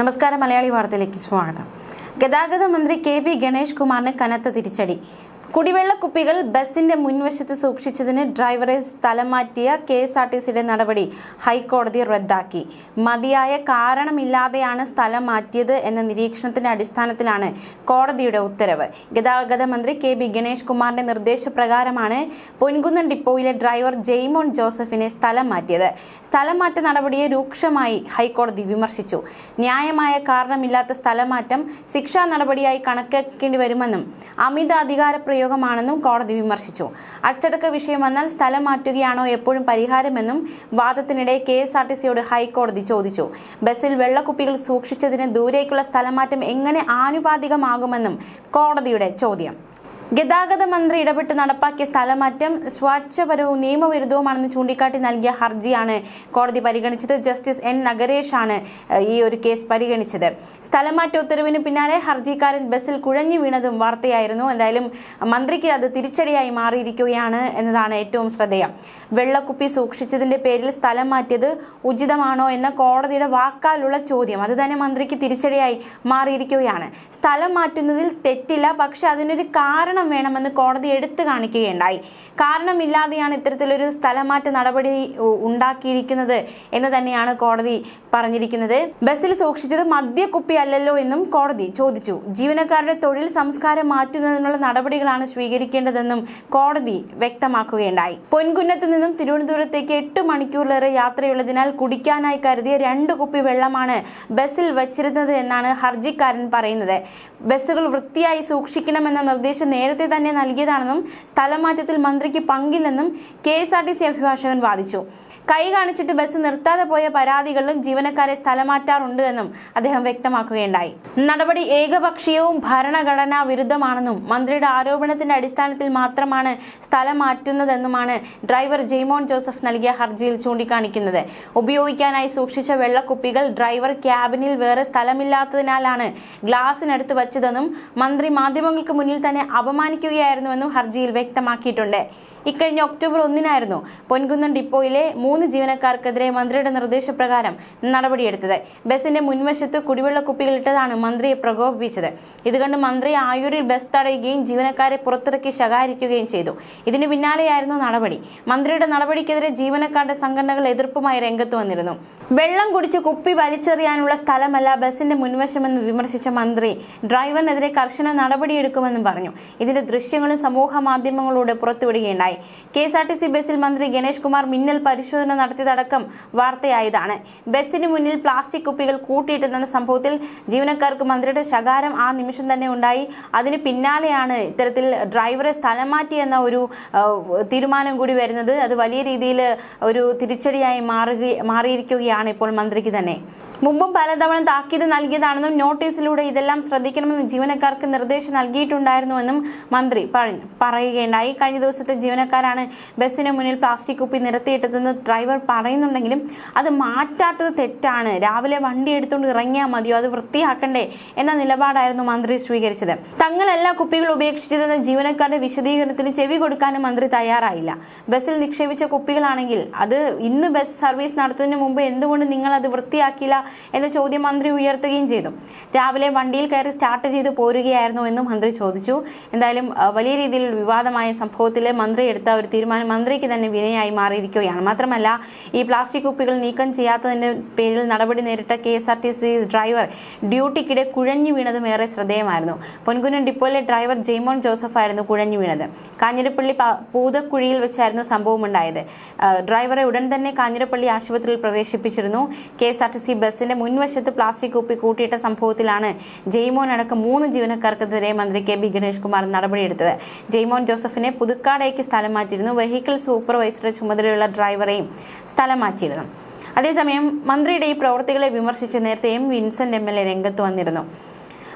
നമസ്കാരം മലയാളി വാർത്തയിലേക്ക് സ്വാഗതം. ഗതാഗത മന്ത്രി കെ പി ഗണേഷ് കുമാറിന് കനത്ത തിരിച്ചടി. കുടിവെള്ള കുപ്പികൾ ബസിന്റെ മുൻവശത്ത് സൂക്ഷിച്ചതിന് ഡ്രൈവറെ സ്ഥലം മാറ്റിയ കെ എസ് ആർ ടി സിയുടെ നടപടി ഹൈക്കോടതി റദ്ദാക്കി. മതിയായ കാരണമില്ലാതെയാണ് സ്ഥലം മാറ്റിയത് എന്ന നിരീക്ഷണത്തിന്റെ അടിസ്ഥാനത്തിലാണ് കോടതിയുടെ ഉത്തരവ്. ഗതാഗത മന്ത്രി കെ ബി ഗണേഷ് കുമാറിന്റെ നിർദ്ദേശപ്രകാരമാണ് പൊൻകുന്നം ഡിപ്പോയിലെ ഡ്രൈവർ ജെയ്മോൺ ജോസഫിനെ സ്ഥലം മാറ്റിയത്. സ്ഥലം മാറ്റ നടപടിയെ രൂക്ഷമായി ഹൈക്കോടതി വിമർശിച്ചു. ന്യായമായ കാരണമില്ലാത്ത സ്ഥലമാറ്റം ശിക്ഷാ നടപടിയായി കണക്കാക്കേണ്ടി വരുമെന്നും അമിത അധികാര പ്രയോഗമാണെന്നും കോടതി വിമർശിച്ചു. അച്ചടക്ക വിഷയം വന്നാൽ സ്ഥലം മാറ്റുകയാണോ എപ്പോഴും പരിഹാരമെന്നും വാദത്തിനിടെ കെ എസ് ആർ ടി സിയോട് ഹൈക്കോടതി ചോദിച്ചു. ബസ്സിൽ വെള്ളക്കുപ്പികൾ സൂക്ഷിച്ചതിന് ദൂരേക്കുള്ള സ്ഥലമാറ്റം എങ്ങനെ ആനുപാതികമാകുമെന്നും കോടതിയുടെ ചോദ്യം. ഗതാഗത മന്ത്രി ഇടപെട്ട് നടപ്പാക്കിയ സ്ഥലമാറ്റം സ്വാച്ഛപരവും നിയമവിരുദ്ധവുമാണെന്ന് ചൂണ്ടിക്കാട്ടി നൽകിയ ഹർജിയാണ് കോടതി പരിഗണിച്ചത്. ജസ്റ്റിസ് എൻ നഗരേഷാണ് ഈ ഒരു കേസ് പരിഗണിച്ചത്. സ്ഥലമാറ്റ ഉത്തരവിന് പിന്നാലെ ഹർജിക്കാരൻ ബസ്സിൽ കുഴഞ്ഞു വീണതും വാർത്തയായിരുന്നു. എന്തായാലും മന്ത്രിക്ക് അത് തിരിച്ചടിയായി മാറിയിരിക്കുകയാണ് എന്നതാണ് ഏറ്റവും ശ്രദ്ധേയം. വെള്ളക്കുപ്പി സൂക്ഷിച്ചതിന്റെ പേരിൽ സ്ഥലം മാറ്റിയത് ഉചിതമാണോ എന്ന കോടതിയുടെ വാക്കാലുള്ള ചോദ്യം. അത് തന്നെ മന്ത്രിക്ക് തിരിച്ചടിയായി മാറിയിരിക്കുകയാണ്. സ്ഥലം മാറ്റുന്നതിൽ തെറ്റില്ല പക്ഷെ അതിനൊരു കാരണം വേണമെന്ന് കോടതി എടുത്തു കാണിക്കുകയുണ്ടായി. കാരണമില്ലാതെയാണ് ഇത്തരത്തിലൊരു സ്ഥലമാറ്റ നടപടി ഉണ്ടാക്കിയിരിക്കുന്നത് എന്ന് തന്നെയാണ് കോടതി പറഞ്ഞിരിക്കുന്നത്. ബസ്സിൽ സൂക്ഷിച്ചത് മദ്യക്കുപ്പി അല്ലല്ലോ എന്നും കോടതി ചോദിച്ചു. ജീവനക്കാരുടെ തൊഴിൽ സംസ്കാരം മാറ്റുന്നതിനുള്ള നടപടികളാണ് സ്വീകരിക്കേണ്ടതെന്നും കോടതി വ്യക്തമാക്കുകയുണ്ടായി. പൊൻകുന്നത്ത് നിന്നും തിരുവനന്തപുരത്തേക്ക് എട്ട് മണിക്കൂറിലേറെ യാത്രയുള്ളതിനാൽ കുടിക്കാനായി കരുതിയ രണ്ട് കുപ്പി വെള്ളമാണ് ബസ്സിൽ വച്ചിരുന്നത് എന്നാണ് ഹർജിക്കാരൻ പറയുന്നത്. ബസ്സുകൾ വൃത്തിയായി സൂക്ഷിക്കണമെന്ന നിർദ്ദേശം നേരത്തെ തന്നെ നൽകിയതാണെന്നും സ്ഥലമാറ്റത്തിൽ മന്ത്രിക്ക് പങ്കില്ലെന്നും K S R T C അഭിഭാഷകൻ വാദിച്ചു. കൈ കാണിച്ചിട്ട് ബസ് നിർത്താതെ പോയ പരാതികളിലും ജീവനക്കാരെ സ്ഥലമാറ്റാറുണ്ട് എന്നും അദ്ദേഹം വ്യക്തമാക്കുകയുണ്ടായി. നടപടി ഏകപക്ഷീയവും ഭരണഘടനാ വിരുദ്ധമാണെന്നും മന്ത്രിയുടെ ആരോപണത്തിന്റെ അടിസ്ഥാനത്തിൽ മാത്രമാണ് സ്ഥലം മാറ്റുന്നതെന്നുമാണ് ഡ്രൈവർ ജെയ്മോൻ ജോസഫ് നൽകിയ ഹർജിയിൽ ചൂണ്ടിക്കാണിക്കുന്നത്. ഉപയോഗിക്കാനായി സൂക്ഷിച്ച വെള്ളക്കുപ്പികൾ ഡ്രൈവർ ക്യാബിനിൽ വേറെ സ്ഥലമില്ലാത്തതിനാലാണ് ഗ്ലാസിനടുത്ത് വച്ചതെന്നും മന്ത്രി മാധ്യമങ്ങൾക്ക് മുന്നിൽ തന്നെ അപമാനിക്കുകയായിരുന്നുവെന്നും ഹർജിയിൽ വ്യക്തമാക്കിയിട്ടുണ്ട്. ഇക്കഴിഞ്ഞ ഒക്ടോബർ ഒന്നിനായിരുന്നു പൊൻകുന്നം ഡിപ്പോയിലെ മൂന്ന് ജീവനക്കാർക്കെതിരെ മന്ത്രിയുടെ നിർദ്ദേശപ്രകാരം നടപടിയെടുത്തത്. ബസിന്റെ മുൻവശത്ത് കുടിവെള്ള കുപ്പികളിട്ടതാണ് മന്ത്രിയെ പ്രകോപിപ്പിച്ചത്. ഇത് കണ്ട് മന്ത്രി ആയൂരിൽ ബസ് തടയുകയും ജീവനക്കാരെ പുറത്തിറക്കി ശകാരിക്കുകയും ചെയ്തു. ഇതിനു പിന്നാലെയായിരുന്നു നടപടി. മന്ത്രിയുടെ നടപടിക്കെതിരെ ജീവനക്കാരുടെ സംഘടനകൾ എതിർപ്പുമായി രംഗത്ത് വന്നിരുന്നു. വെള്ളം കുടിച്ച് കുപ്പി വലിച്ചെറിയാനുള്ള സ്ഥലമല്ല ബസിന്റെ മുൻവശമെന്ന് വിമർശിച്ച മന്ത്രി ഡ്രൈവറിനെതിരെ കർശന നടപടിയെടുക്കുമെന്നും പറഞ്ഞു. ഇതിന്റെ ദൃശ്യങ്ങളും സമൂഹ മാധ്യമങ്ങളിലൂടെ പുറത്തുവിടുകയുണ്ടായി. K S R T C ബസ്സിൽ മന്ത്രി ഗണേഷ് കുമാർ മിന്നൽ പരിശോധന നടത്തിയതടക്കം വാർത്തയായതാണ്. ബസ്സിന് മുന്നിൽ പ്ലാസ്റ്റിക് കുപ്പികൾ കൂട്ടിയിട്ടുന്ന സംഭവത്തിൽ ജീവനക്കാർക്ക് മന്ത്രിയുടെ ശകാരം ആ നിമിഷം തന്നെ ഉണ്ടായി. അതിന് പിന്നാലെയാണ് ഇത്തരത്തിൽ ഡ്രൈവറെ സ്ഥലം മാറ്റി എന്ന ഒരു തീരുമാനം കൂടി വരുന്നത്. അത് വലിയ രീതിയിൽ ഒരു തിരിച്ചടിയായി മാറുക മാറിയിരിക്കുകയാണ് ഇപ്പോൾ മന്ത്രിക്ക് തന്നെ. മുമ്പും പലതവണ താക്കീത് നൽകിയതാണെന്നും നോട്ടീസിലൂടെ ഇതെല്ലാം ശ്രദ്ധിക്കണമെന്ന് ജീവനക്കാർക്ക് നിർദ്ദേശം നൽകിയിട്ടുണ്ടായിരുന്നുവെന്നും മന്ത്രി പറയുകയുണ്ടായി. കഴിഞ്ഞ ദിവസത്തെ ജീവനക്കാരാണ് ബസ്സിന് മുന്നിൽ പ്ലാസ്റ്റിക് കുപ്പി നിരത്തിയിട്ടതെന്ന് ഡ്രൈവർ പറയുന്നുണ്ടെങ്കിലും അത് മാറ്റാത്തത് തെറ്റാണ്. രാവിലെ വണ്ടി എടുത്തുകൊണ്ട് ഇറങ്ങിയാൽ മതിയോ? അത് വൃത്തിയാക്കണ്ടേ എന്ന നിലപാടായിരുന്നു മന്ത്രി സ്വീകരിച്ചത്. തങ്ങളെല്ലാ കുപ്പികളും ഉപേക്ഷിച്ചതെന്ന ജീവനക്കാരുടെ വിശദീകരണത്തിന് ചെവി കൊടുക്കാനും മന്ത്രി തയ്യാറായില്ല. ബസ്സിൽ നിക്ഷേപിച്ച കുപ്പികളാണെങ്കിൽ അത് ഇന്ന് ബസ് സർവീസ് നടത്തുന്നതിന് മുമ്പ് എന്തുകൊണ്ട് നിങ്ങൾ അത് വൃത്തിയാക്കില്ല എന്ന ചോദ്യം മന്ത്രി ഉയർത്തുകയും ചെയ്തു. രാവിലെ വണ്ടിയിൽ കയറി സ്റ്റാർട്ട് ചെയ്ത് പോരുകയായിരുന്നു എന്നും മന്ത്രി ചോദിച്ചു. എന്തായാലും വലിയ രീതിയിൽ വിവാദമായ സംഭവത്തിൽ മന്ത്രി എടുത്ത ഒരു തീരുമാനം മന്ത്രിക്ക് തന്നെ വിനയായി മാറിയിരിക്കുകയാണ്. മാത്രമല്ല ഈ പ്ലാസ്റ്റിക് കുപ്പികൾ നീക്കം ചെയ്യാത്തതിന്റെ പേരിൽ നടപടി നേരിട്ട K S R T C driver ഡ്യൂട്ടിക്കിടെ കുഴഞ്ഞു വീണതും ഏറെ ശ്രദ്ധേയമായിരുന്നു. പൊൻകുന്നൻ ഡിപ്പോയിലെ ഡ്രൈവർ ജെയ്മോൻ ജോസഫ് ആയിരുന്നു കുഴഞ്ഞു വീണത്. കാഞ്ഞിരപ്പള്ളി പൂതക്കുഴിയിൽ വെച്ചായിരുന്നു സംഭവം ഉണ്ടായത് ഡ്രൈവറെ ഉടൻ തന്നെ കാഞ്ഞിരപ്പള്ളി ആശുപത്രിയിൽ പ്രവേശിപ്പിച്ചിരുന്നു. K S R T C ബസ്സിന്റെ മുൻവശത്ത് പ്ലാസ്റ്റിക് കുപ്പി കൂട്ടിയിട്ട സംഭവത്തിലാണ് ജെയ്മോൻ അടക്കം മൂന്ന് ജീവനക്കാർക്കെതിരെ മന്ത്രി കെ ബി ഗണേഷ് കുമാർ നടപടിയെടുത്തത്. ജെയ്മോൻ ജോസഫിനെ പുതുക്കാടേക്ക് സ്ഥലം മാറ്റിയിരുന്നു. വെഹിക്കിൾ സൂപ്പർവൈസറുടെ ചുമതലയുള്ള ഡ്രൈവറെയും സ്ഥലം മാറ്റിയിരുന്നു. അതേസമയം മന്ത്രിയുടെ ഈ പ്രവർത്തികളെ വിമർശിച്ച് നേരത്തെ M Vincent M L A രംഗത്ത് വന്നിരുന്നു.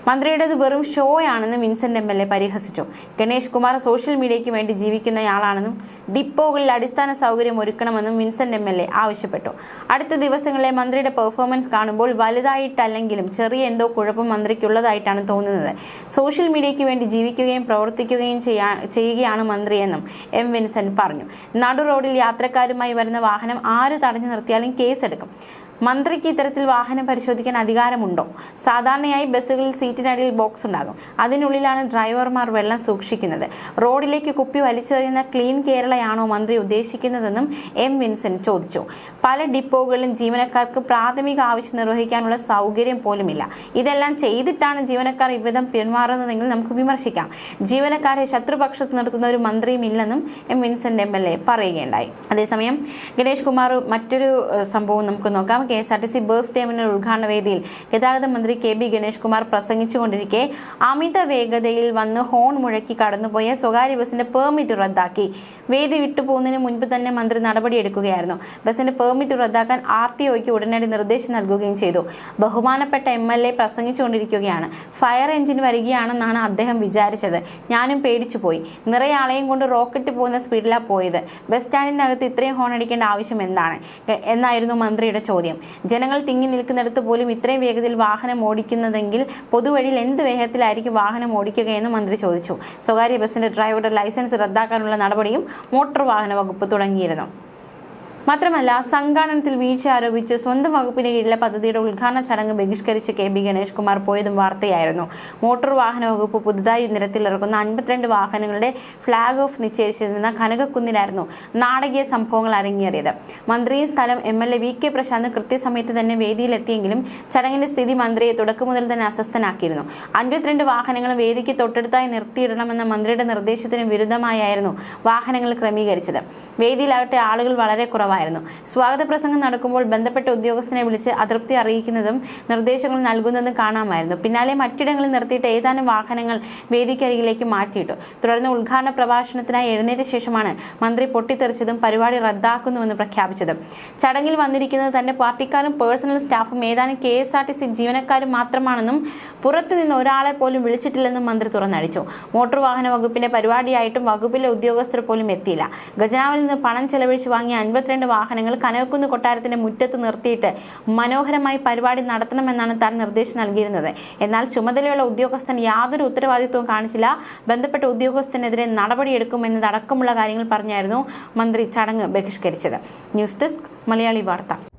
മന്ത്രിയുടേത് വെറും ഷോയാണെന്ന് വിൻസെന്റ് എം എൽ പരിഹസിച്ചു. ഗണേഷ് കുമാർ സോഷ്യൽ മീഡിയയ്ക്ക് വേണ്ടി ജീവിക്കുന്നയാളാണെന്നും ഡിപ്പോകളിൽ അടിസ്ഥാന സൗകര്യം ഒരുക്കണമെന്നും വിൻസെന്റ് എം ആവശ്യപ്പെട്ടു. അടുത്ത ദിവസങ്ങളിലെ മന്ത്രിയുടെ പെർഫോമൻസ് കാണുമ്പോൾ വലുതായിട്ടല്ലെങ്കിലും ചെറിയ എന്തോ കുഴപ്പം മന്ത്രിക്കുള്ളതായിട്ടാണ് തോന്നുന്നത്. സോഷ്യൽ മീഡിയയ്ക്ക് വേണ്ടി ജീവിക്കുകയും പ്രവർത്തിക്കുകയും ചെയ്യാ ചെയ്യുകയാണ് മന്ത്രിയെന്നും എം വിൻസെന്റ് പറഞ്ഞു. നടു റോഡിൽ യാത്രക്കാരുമായി വരുന്ന വാഹനം ആര് തടഞ്ഞു നിർത്തിയാലും കേസെടുക്കും. മന്ത്രിക്ക് ഇത്തരത്തിൽ വാഹനം പരിശോധിക്കാൻ അധികാരമുണ്ടോ? സാധാരണയായി ബസ്സുകളിൽ സീറ്റിനടിയിൽ ബോക്സ് ഉണ്ടാകും. അതിനുള്ളിലാണ് ഡ്രൈവർമാർ വെള്ളം സൂക്ഷിക്കുന്നത്. റോഡിലേക്ക് കുപ്പി വലിച്ചെറിയുന്ന ക്ലീൻ കേരളയാണോ മന്ത്രി ഉദ്ദേശിക്കുന്നതെന്നും എം വിൻസെന്റ് ചോദിച്ചു. പല ഡിപ്പോകളിലും ജീവനക്കാർക്ക് പ്രാഥമിക ആവശ്യം നിർവഹിക്കാനുള്ള സൗകര്യം പോലുമില്ല. ഇതെല്ലാം ചെയ്തിട്ടാണ് ജീവനക്കാർ ഇവിധം പിന്മാറുന്നതെങ്കിൽ നമുക്ക് വിമർശിക്കാം. ജീവനക്കാരെ ശത്രുപക്ഷത്ത് നിർത്തുന്ന ഒരു മന്ത്രിയും ഇല്ലെന്നും M Vincent M L A പറയുകയുണ്ടായി. അതേസമയം ഗണേഷ് കുമാർ മറ്റൊരു സംഭവം നമുക്ക് നോക്കാം. K S R T C bus terminal ഉദ്ഘാടന വേദിയിൽ ഗതാഗത മന്ത്രി കെ ബി ഗണേഷ് കുമാർ പ്രസംഗിച്ചുകൊണ്ടിരിക്കെ. അമിത വേഗതയിൽ വന്ന് ഹോൺ മുഴക്കി കടന്നുപോയ സ്വകാര്യ ബസിന്റെ പെർമിറ്റ് റദ്ദാക്കി. വേദി വിട്ടുപോകുന്നതിന് മുൻപ് തന്നെ മന്ത്രി നടപടിയെടുക്കുകയായിരുന്നു ബസിന്റെ പെർമിറ്റ് റദ്ദാക്കാൻ ആർ ടി ഒയ്ക്ക് ഉടനടി നിർദ്ദേശം നൽകുകയും ചെയ്തു. ബഹുമാനപ്പെട്ട എം എൽ എ പ്രസംഗിച്ചുകൊണ്ടിരിക്കുകയാണ്. ഫയർ എഞ്ചിൻ വരികയാണെന്നാണ് അദ്ദേഹം വിചാരിച്ചത്. ഞാനും പേടിച്ചു പോയി. നിറയെ ആളെയും കൊണ്ട് റോക്കറ്റ് പോകുന്ന സ്പീഡിലാണ് പോയത്. ബസ് സ്റ്റാൻഡിനകത്ത് ഇത്രയും ഹോൺ അടിക്കേണ്ട ആവശ്യം എന്താണ്? എന്നായിരുന്നു മന്ത്രിയുടെ ചോദ്യം. ജനങ്ങൾ തിങ്ങി നിൽക്കുന്നിടത്ത് പോലും ഇത്രയും വേഗത്തിൽ വാഹനം ഓടിക്കുന്നതെങ്കിൽ പൊതുവഴിയിൽ എന്ത് വേഗത്തിലായിരിക്കും വാഹനം ഓടിക്കുകയെന്ന് മന്ത്രി ചോദിച്ചു. സ്വകാര്യ ബസിന്റെ ഡ്രൈവറുടെ ലൈസൻസ് റദ്ദാക്കാനുള്ള നടപടിയും മോട്ടോർ വാഹന വകുപ്പ് തുടങ്ങിയിരുന്നു. മാത്രമല്ല സംഘാടനത്തിൽ വീഴ്ച ആരോപിച്ച് സ്വന്തം വകുപ്പിന് കീഴിലെ പദ്ധതിയുടെ ഉദ്ഘാടന ചടങ്ങ് ബഹിഷ്കരിച്ച് കെ ബി ഗണേഷ് കുമാർ പോയതും വാർത്തയായിരുന്നു. മോട്ടോർ വാഹന വകുപ്പ് പുതുതായി നിരത്തിലിറക്കുന്ന അൻപത്തിരണ്ട് വാഹനങ്ങളുടെ ഫ്ളാഗ് ഓഫ് നിശ്ചയിച്ചിരുന്ന കനകക്കുന്നിലായിരുന്നു നാടകീയ സംഭവങ്ങൾ അരങ്ങേറിയത്. മന്ത്രിയും സ്ഥലം M L A V K Prashanth കൃത്യസമയത്ത് തന്നെ വേദിയിലെത്തിയെങ്കിലും ചടങ്ങിന്റെ സ്ഥിതി മന്ത്രിയെ തുടക്കം മുതൽ തന്നെ അസ്വസ്ഥനാക്കിയിരുന്നു. അൻപത്തിരണ്ട് വാഹനങ്ങൾ വേദിക്ക് തൊട്ടടുത്തായി നിർത്തിയിടണമെന്ന മന്ത്രിയുടെ നിർദ്ദേശത്തിന് വിരുദ്ധമായായിരുന്നു വാഹനങ്ങൾ ക്രമീകരിച്ചത്. വേദിയിലാകട്ടെ ആളുകൾ വളരെ കുറവായിരുന്നു സ്വാഗത പ്രസംഗം നടക്കുമ്പോൾ ബന്ധപ്പെട്ട ഉദ്യോഗസ്ഥനെ വിളിച്ച് അതൃപ്തി അറിയിക്കുന്നതും നിർദ്ദേശങ്ങൾ നൽകുന്നതും കാണാമായിരുന്നു. പിന്നാലെ മറ്റിടങ്ങളിൽ നിർത്തിയിട്ട് ഏതാനും വാഹനങ്ങൾ വേദിക്കരികിലേക്ക് മാറ്റിയിട്ടു. തുടർന്ന് ഉദ്ഘാടന പ്രഭാഷണത്തിനായി എഴുന്നേറ്റ ശേഷമാണ് മന്ത്രി പൊട്ടിത്തെറിച്ചതും പരിപാടി റദ്ദാക്കുന്നുവെന്ന് പ്രഖ്യാപിച്ചതും. ചടങ്ങിൽ വന്നിരിക്കുന്നത് തന്റെ പാർട്ടിക്കാരും പേഴ്സണൽ സ്റ്റാഫും ഏതാനും K S R T C ജീവനക്കാരും മാത്രമാണെന്നും പുറത്തുനിന്ന് ഒരാളെ പോലും വിളിച്ചിട്ടില്ലെന്നും മന്ത്രി തുറന്നടിച്ചു. മോട്ടോർ വാഹന വകുപ്പിന്റെ പരിപാടിയായിട്ടും വകുപ്പിലെ ഉദ്യോഗസ്ഥർ പോലും എത്തിയില്ല. ഖജനാവിൽ നിന്ന് പണം ചെലവഴിച്ച് വാങ്ങിയ അൻപത്തിരണ്ട് വാഹനങ്ങൾ കനകക്കുന്ന് കൊട്ടാരത്തിന്റെ മുറ്റത്ത് നിർത്തിയിട്ട് മനോഹരമായി പരിപാടി നടത്തണമെന്നാണ് താൻ നിർദ്ദേശം നൽകിയിരുന്നത്. എന്നാൽ ചുമതലയുള്ള ഉദ്യോഗസ്ഥൻ യാതൊരു ഉത്തരവാദിത്വവും കാണിച്ചില്ല. ബന്ധപ്പെട്ട ഉദ്യോഗസ്ഥനെതിരെ നടപടിയെടുക്കുമെന്നതടക്കമുള്ള കാര്യങ്ങൾ പറഞ്ഞായിരുന്നു മന്ത്രി ചടങ്ങ് ബഹിഷ്കരിച്ചത്. ന്യൂസ് ഡെസ്ക് മലയാളി വാർത്ത.